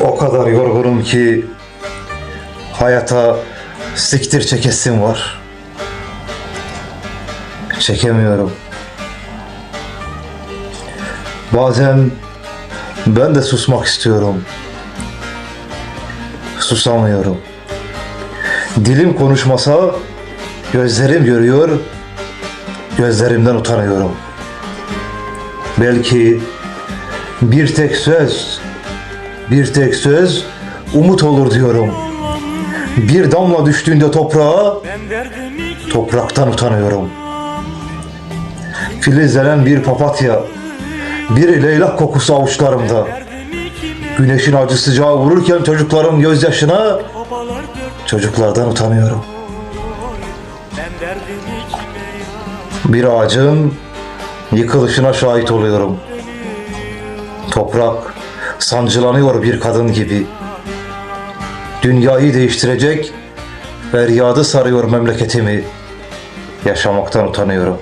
O kadar yorgunum ki hayata siktir çekesim var. Çekemiyorum. Bazen ben de susmak istiyorum. Susamıyorum. Dilim konuşmasa gözlerim görüyor, gözlerimden utanıyorum. Belki bir tek söz, bir tek söz umut olur diyorum. Bir damla düştüğünde toprağa, topraktan utanıyorum. Filizlenen bir papatya, bir leylak kokusu avuçlarımda. Güneşin acı sıcağı vururken çocukların gözyaşına, çocuklardan utanıyorum. Bir ağacın yıkılışına şahit oluyorum. Toprak sancılanıyor bir kadın gibi. Dünyayı değiştirecek feryadı sarıyor memleketimi. Yaşamaktan utanıyorum.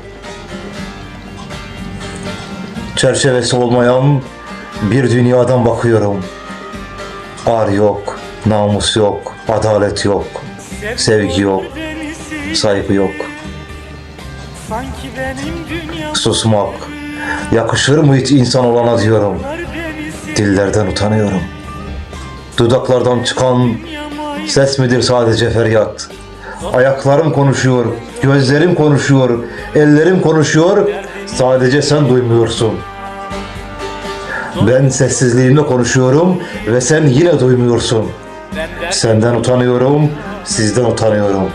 Çerçevesi olmayan bir dünyadan bakıyorum. Ar yok, namus yok, adalet yok, sevgi yok, saygı yok. Susmak yakışır mı hiç insan olana diyorum. Dillerden utanıyorum. Dudaklardan çıkan ses midir sadece feryat? Ayaklarım konuşuyor, gözlerim konuşuyor, ellerim konuşuyor. Sadece sen duymuyorsun. Ben sessizliğimle konuşuyorum ve sen yine duymuyorsun. Senden utanıyorum, sizden utanıyorum.